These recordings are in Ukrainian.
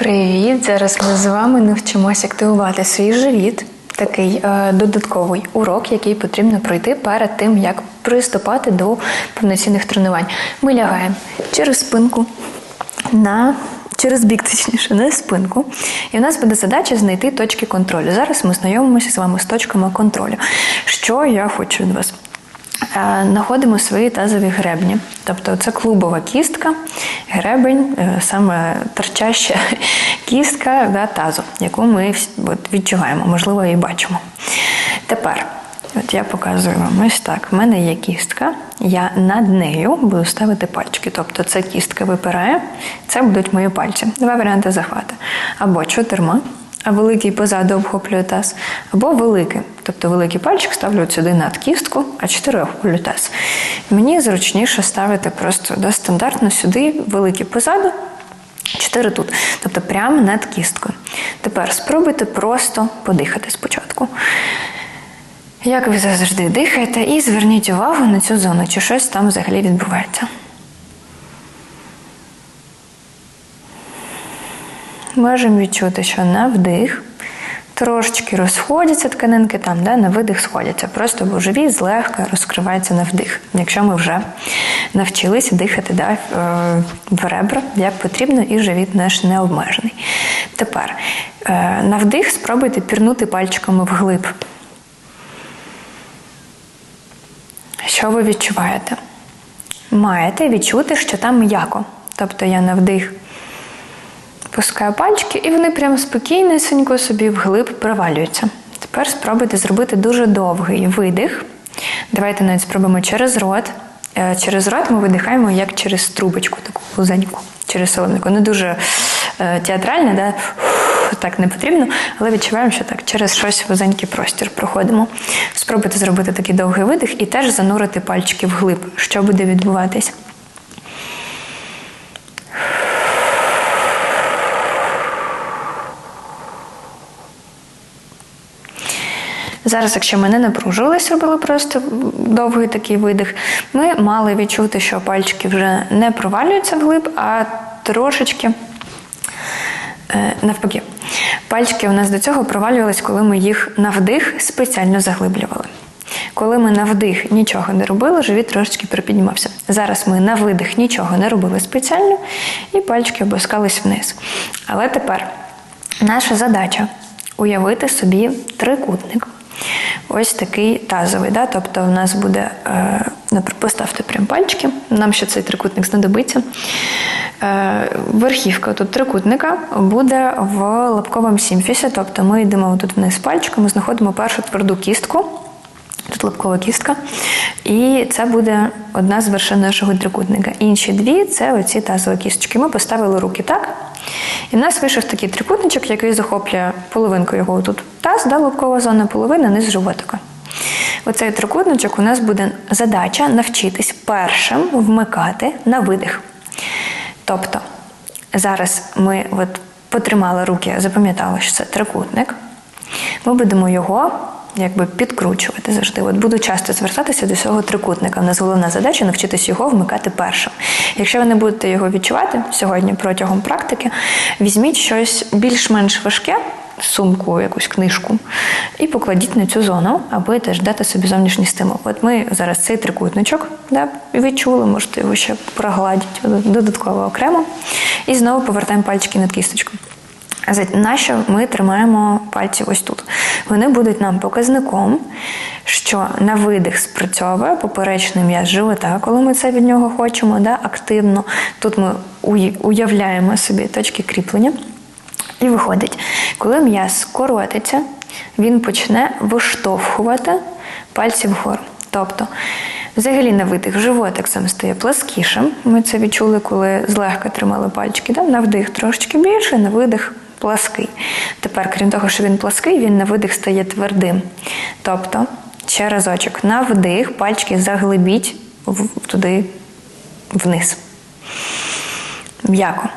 Привіт! Зараз ми з вами навчимося активувати свій живіт. Такий е, додатковий урок, який потрібно пройти перед тим, як приступати до повноцінних тренувань. Ми лягаємо через спинку на через бік, точніше, на спинку. І в нас буде задача знайти точки контролю. Зараз ми знайомимося з вами з точками контролю. Що я хочу від вас? Е, Знаходимо свої тазові гребні. Тобто це клубова кістка, гребень, е, саме торчаща кістка да, тазу, яку ми от, відчуваємо, можливо, і бачимо. Тепер, от я показую вам ось так. В мене є кістка, я над нею буду ставити пальчики. Тобто ця кістка випирає, це будуть мої пальці. Два варіанти захвату. Або чотирма, а великий позаду обхоплює таз, або великий. Тобто великий пальчик ставлю сюди над кістку, а чотири обхоплюю таз. Мені зручніше ставити просто да, стандартно сюди, великий позаду, чотири тут. Тобто прямо над кісткою. Тепер спробуйте просто подихати спочатку. Як ви завжди дихаєте, і зверніть увагу на цю зону, чи щось там взагалі відбувається. Можемо відчути, що на вдих трошечки розходяться тканинки там, де на видих сходяться. Просто бо живіт злегка розкривається на вдих, якщо ми вже навчилися дихати да, е, в ребра, як потрібно, і живіт наш не обмежений. Тепер е, на вдих спробуйте пірнути пальчиками вглиб. Що ви відчуваєте? Маєте відчути, що там м'яко. Тобто я на вдих пускаю пальчики, і вони прямо спокійнесенько собі вглиб провалюються. Тепер спробуйте зробити дуже довгий видих. Давайте навіть спробуємо через рот. Е, Через рот ми видихаємо як через трубочку, таку вузеньку, через соломнику. Не дуже е, театрально, да? так не потрібно, але відчуваємо, що так через щось вузенький простір проходимо. Спробуйте зробити такий довгий видих і теж занурити пальчики вглиб. Що буде відбуватись? Зараз, якщо ми не напружувалися, робили просто довгий такий видих, ми мали відчути, що пальчики вже не провалюються вглиб, а трошечки е, навпаки. Пальчики у нас до цього провалювались, коли ми їх на вдих спеціально заглиблювали. Коли ми на вдих нічого не робили, живіт трошечки припіднімався. Зараз ми на видих нічого не робили спеціально, і пальчики опускались вниз. Але тепер наша задача уявити собі трикутник. Ось такий тазовий. Да? Тобто в нас буде, е, наприклад, поставте прям пальчики, нам ще цей трикутник знадобиться. Е, верхівка тут трикутника буде в лапковому сімфісі, тобто ми йдемо тут вниз пальчиком, знаходимо першу тверду кістку. Тут кістка. І це буде одна з вершин нашого трикутника. Інші дві це оці тазові кісточки. Ми поставили руки так. І в нас вийшов такий трикутничок, який захоплює половинку його тут таз, да, лобкова зона, половина, низ животика. Оцей трикутничок у нас буде задача навчитись першим вмикати на видих. Тобто, зараз ми от потримали руки, запам'ятали, що це трикутник. Ми будемо його якби підкручувати завжди. От буду часто звертатися до цього трикутника. У нас головна задача навчитись його вмикати першим. Якщо ви не будете його відчувати сьогодні протягом практики, візьміть щось більш-менш важке. Сумку, якусь книжку, і покладіть на цю зону, аби теж дати собі зовнішній стимул. От ми зараз цей трикутничок да, відчули, можете його ще прогладити додатково окремо. І знову повертаємо пальчики над кісточкою. Нащо ми тримаємо пальці ось тут? Вони будуть нам показником, що на видих спрацьовує поперечний м'яз живота, коли ми це від нього хочемо, да, активно. Тут ми уявляємо собі точки кріплення. І виходить, коли м'яз коротиться, він почне виштовхувати пальці вгору. Тобто, взагалі на видих животик сам стає пласкішим. Ми це відчули, коли злегка тримали пальчики. Да? На вдих трошечки більше, на видих плаский. Тепер, крім того, що він плаский, він на видих стає твердим. Тобто, ще разочок, на вдих пальчики заглибіть туди вниз. М'яко.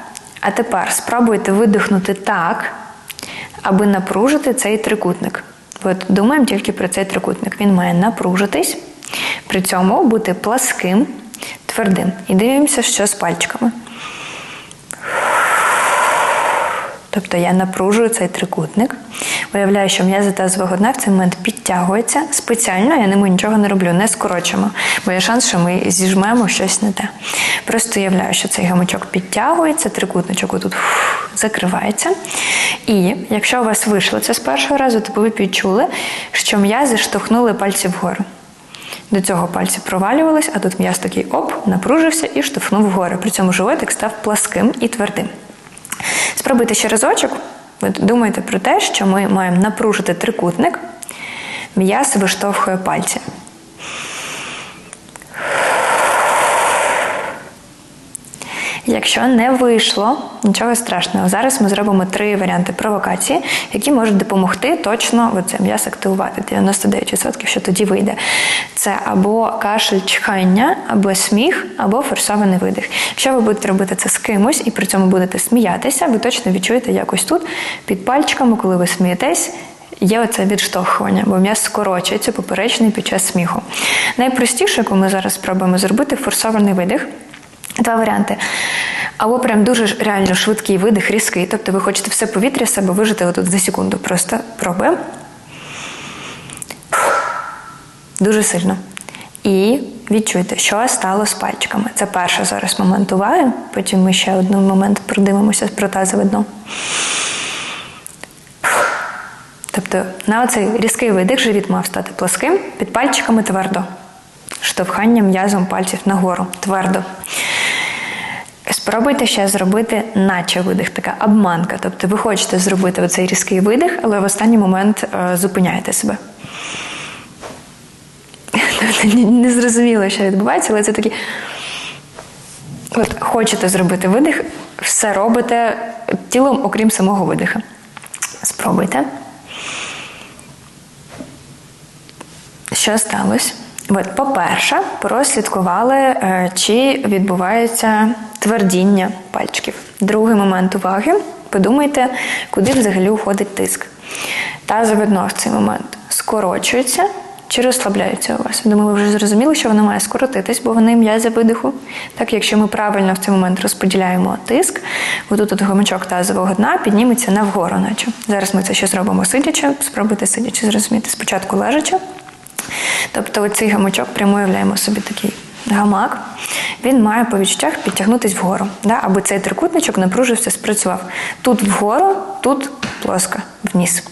А тепер спробуйте видихнути так, аби напружити цей трикутник. От думаємо тільки про цей трикутник. Він має напружитись, при цьому бути пласким, твердим. І дивимося, що з пальчиками. Тобто я напружую цей трикутник, виявляю, що м'язи тазового дна в цей момент підтягуються. Спеціально я ними нічого не роблю, не скорочуємо, бо є шанс, що ми зіжмемо щось не те. Просто уявляю, що цей гамачок підтягується, трикутничок отут закривається. І якщо у вас вийшло це з першого разу, то ви відчули, що м'язи штовхнули пальці вгору. До цього пальці провалювались, а тут м'яз такий оп, напружився і штовхнув вгору. При цьому животик став пласким і твердим. Спробуйте ще разочок. Ви думаєте про те, що ми маємо напружити трикутник, м'ясо виштовхує пальці. Якщо не вийшло, нічого страшного. Зараз ми зробимо три варіанти провокації, які можуть допомогти точно це м'яз активувати. 99%, що тоді вийде. Це або кашель чхання, або сміх, або форсований видих. Якщо ви будете робити це з кимось і при цьому будете сміятися, ви точно відчуєте якось тут під пальчиками, коли ви смієтесь. Є оце відштовхування, бо м'яз скорочується поперечний під час сміху. Найпростіше, яку ми зараз спробуємо зробити, форсований видих. Два варіанти. Або прям дуже реально швидкий видих, різкий. Тобто ви хочете все повітря з себе вижити отут за секунду. Просто пробуємо. Дуже сильно. І відчуйте, що стало з пальчиками. Це перший зараз момент уваги. Потім ми ще один момент продивимося про тазове дно. Тобто на оцей різкий видих живіт мав стати плоским, під пальчиками твердо. Штовхання м'язом пальців нагору. Твердо. Спробуйте ще зробити наче видих, така обманка. Тобто ви хочете зробити оцей різкий видих, але в останній момент е, зупиняєте себе. Тобто не зрозуміло, що відбувається, але це такі. От хочете зробити видих, все робите тілом, окрім самого видиха. Спробуйте. Що сталося? От, по-перше, прослідкували, е, чи відбувається твердіння пальчиків. Другий момент уваги. Подумайте, куди взагалі уходить тиск. Тазове дно в цей момент скорочується чи розслабляється у вас. Думаю, ви вже зрозуміли, що воно має скоротитись, бо вони м'язи видиху. Так, якщо ми правильно в цей момент розподіляємо тиск, отут от гомичок тазового дна підніметься навгору, наче. Зараз ми це ще зробимо сидячи. Спробуйте сидячи зрозуміти. Спочатку лежачи. Тобто оцей гамачок прямо уявляємо собі такий гамак. Він має по відчуттях підтягнутися вгору, да? аби цей трикутничок напружився, спрацював. Тут вгору, тут плоско, вниз.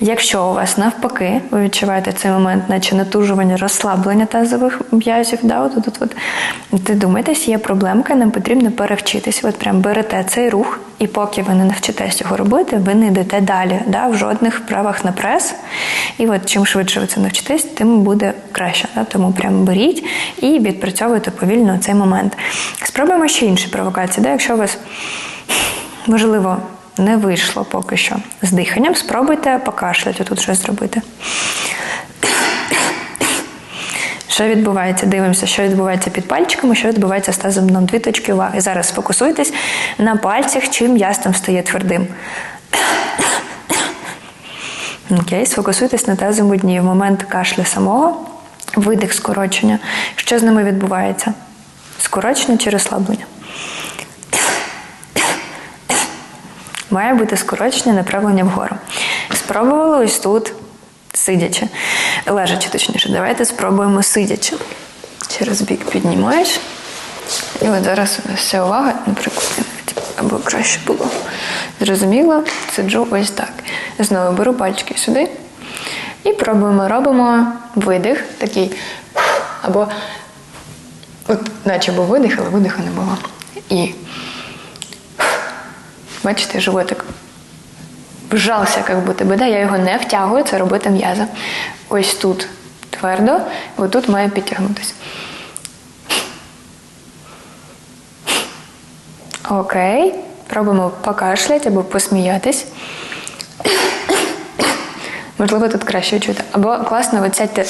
Якщо у вас навпаки, ви відчуваєте цей момент, наче натужування, розслаблення тазових м'язів, да, от, от, от, ти думаєтесь, є проблемка, нам потрібно перевчитись. От прям берете цей рух, і поки ви не навчитесь його робити, ви не йдете далі, да, в жодних вправах на прес. І от чим швидше ви це навчитесь, тим буде краще. Да? Тому прям беріть і відпрацьовуйте повільно цей момент. Спробуємо ще інші провокації. Да? Якщо у вас можливо не вийшло поки що з диханням, спробуйте покашляти, тут щось зробити. Що відбувається? Дивимося, що відбувається під пальчиками, що відбувається з тазом дном. Дві точки уваги. Зараз сфокусуйтесь на пальцях, чим м'яз там стає твердим. Окей, сфокусуйтесь на тазовому дні. В момент кашля самого, видих скорочення. Що з ними відбувається? Скорочення чи розслаблення? Має бути скорочення направлення вгору. Спробували ось тут, сидячи, лежачи, точніше. Давайте спробуємо сидячи. Через бік піднімаєш. І от зараз вся увага, наприклад, або краще було. Зрозуміло, сиджу ось так. Знову беру пальчики сюди. І пробуємо, робимо видих, такий, або, от, наче був видих, але видиху не було. І Бачите, животик вжався, як будто би, да? я його не втягую, це робити м'яза. Ось тут твердо, отут має підтягнутися. Окей. Пробуємо покашляти або посміятись. Можливо, тут краще чути. Або класно ви сядьте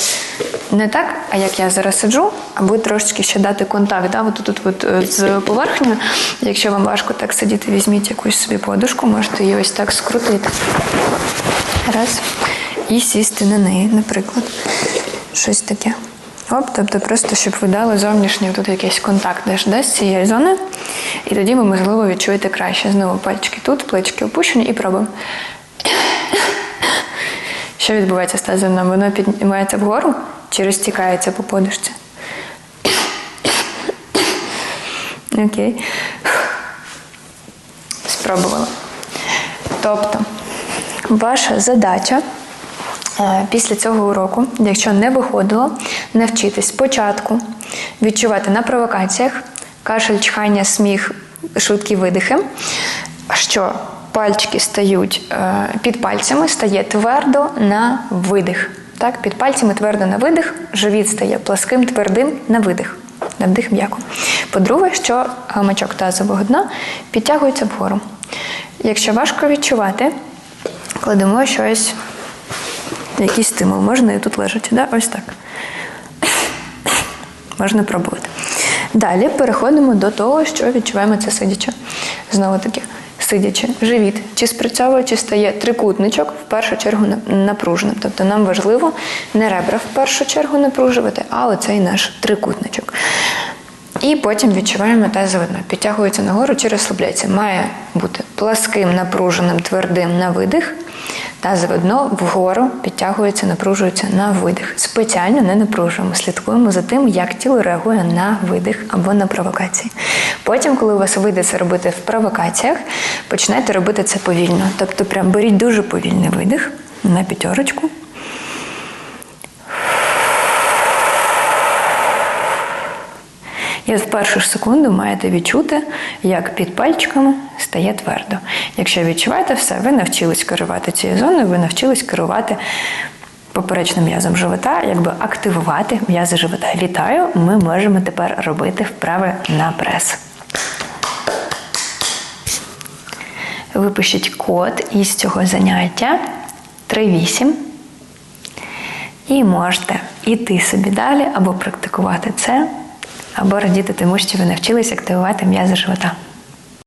не так, а як я зараз сиджу, або трошечки ще дати контакт. Да? От тут от, з поверхнею. Якщо вам важко так сидіти, візьміть якусь собі подушку, можете її ось так скрутити. Раз. І сісти на неї, наприклад. Щось таке. Оп, тобто просто, щоб ви дали зовнішній тут якийсь контакт да, з цією зоною. І тоді ви, можливо, відчуєте краще. Знову пальчики тут, плечики опущені і пробуємо. Що відбувається з тазом? Воно піднімається вгору чи розтікається по подушці? Окей. Спробувала. Тобто, ваша задача е, після цього уроку, якщо не виходило, навчитись спочатку відчувати на провокаціях кашель, чхання, сміх, швидкі видихи, що пальчики стають е, під пальцями, стає твердо на видих. Так, під пальцями твердо на видих, живіт стає пласким, твердим на видих. На вдих м'яко. По-друге, що гамачок тазового дна підтягується вгору. Якщо важко відчувати, кладемо щось, якийсь стимул. Можна і тут лежачи, да? ось так. Можна пробувати. Далі переходимо до того, що відчуваємо це сидячи. Знову таки, сидячи, живіт, чи спрацьовуючи стає трикутничок в першу чергу на- напруженим. Тобто нам важливо не ребра в першу чергу напружувати, а оцей наш трикутничок. І потім відчуваємо тазове дно. Підтягується нагору чи розслабляється. Має бути пласким, напруженим, твердим на видих. Тазове заодно вгору підтягується, напружується на видих. Спеціально не напружуємо. Слідкуємо за тим, як тіло реагує на видих або на провокації. Потім, коли у вас вийде це робити в провокаціях, починайте робити це повільно. Тобто, прям беріть дуже повільний видих на п'ятерочку. І в першу ж секунду маєте відчути, як під пальчиками стає твердо. Якщо відчуваєте все, ви навчились керувати цією зоною, ви навчились керувати поперечним м'язом живота, якби активувати м'язи живота. Вітаю! Ми можемо тепер робити вправи на прес. Випишіть код із цього заняття 38. І можете йти собі далі або практикувати це, або радіти тому, що ви навчилися активувати м'язи живота.